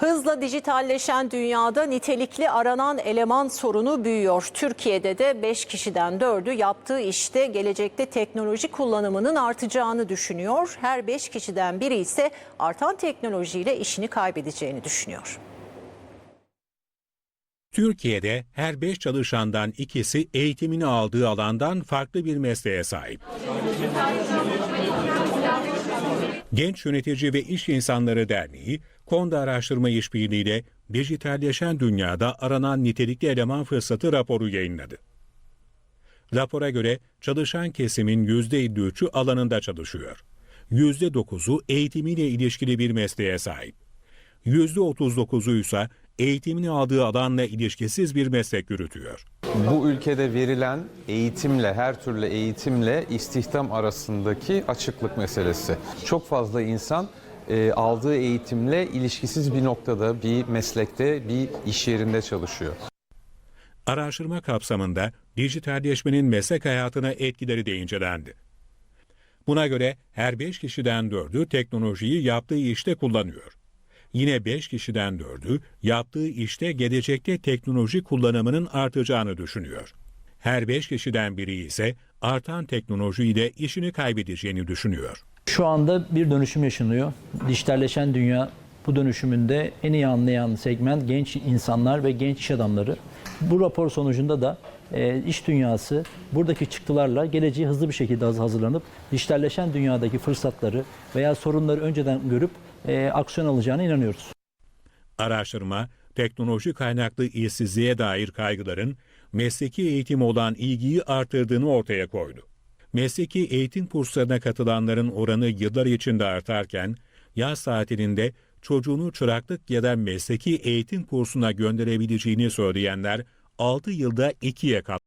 Hızla dijitalleşen dünyada nitelikli aranan eleman sorunu büyüyor. Türkiye'de de 5 kişiden 4'ü yaptığı işte gelecekte teknoloji kullanımının artacağını düşünüyor. Her 5 kişiden biri ise artan teknolojiyle işini kaybedeceğini düşünüyor. Türkiye'de her 5 çalışandan ikisi eğitimini aldığı alandan farklı bir mesleğe sahip. Genç Yönetici ve İş İnsanları Derneği, Konda Araştırma İşbirliği'yle dijitalleşen dünyada aranan nitelikli eleman fırsatı raporu yayınladı. Rapora göre çalışan kesimin %53'ü alanında çalışıyor. %9'u eğitimiyle ilişkili bir mesleğe sahip. %39'u ise eğitimini aldığı alanla ilişkisiz bir meslek yürütüyor. Bu ülkede verilen eğitimle, her türlü eğitimle istihdam arasındaki açıklık meselesi. Çok fazla insan e, aldığı eğitimle ilişkisiz bir noktada, bir meslekte, bir iş yerinde çalışıyor. Araştırma kapsamında dijitalleşmenin meslek hayatına etkileri de incelendi. Buna göre her 5 kişiden 4'ü teknolojiyi yaptığı işte kullanıyor. Yine 5 kişiden 4'ü yaptığı işte gelecekte teknoloji kullanımının artacağını düşünüyor. Her 5 kişiden biri ise artan teknolojiyle işini kaybedeceğini düşünüyor. Şu anda bir dönüşüm yaşanıyor. Dijitalleşen dünya bu dönüşümünde en iyi anlayan segment genç insanlar ve genç iş adamları. Bu rapor sonucunda da e, iş dünyası buradaki çıktılarla geleceği hızlı bir şekilde haz- hazırlanıp dijitalleşen dünyadaki fırsatları veya sorunları önceden görüp e, aksiyon alacağına inanıyoruz. Araştırma, teknoloji kaynaklı işsizliğe dair kaygıların mesleki eğitim olan ilgiyi artırdığını ortaya koydu. Mesleki eğitim kurslarına katılanların oranı yıllar içinde artarken, yaz tatilinde çocuğunu çıraklık ya da mesleki eğitim kursuna gönderebileceğini söyleyenler 6 yılda 2'ye katladı.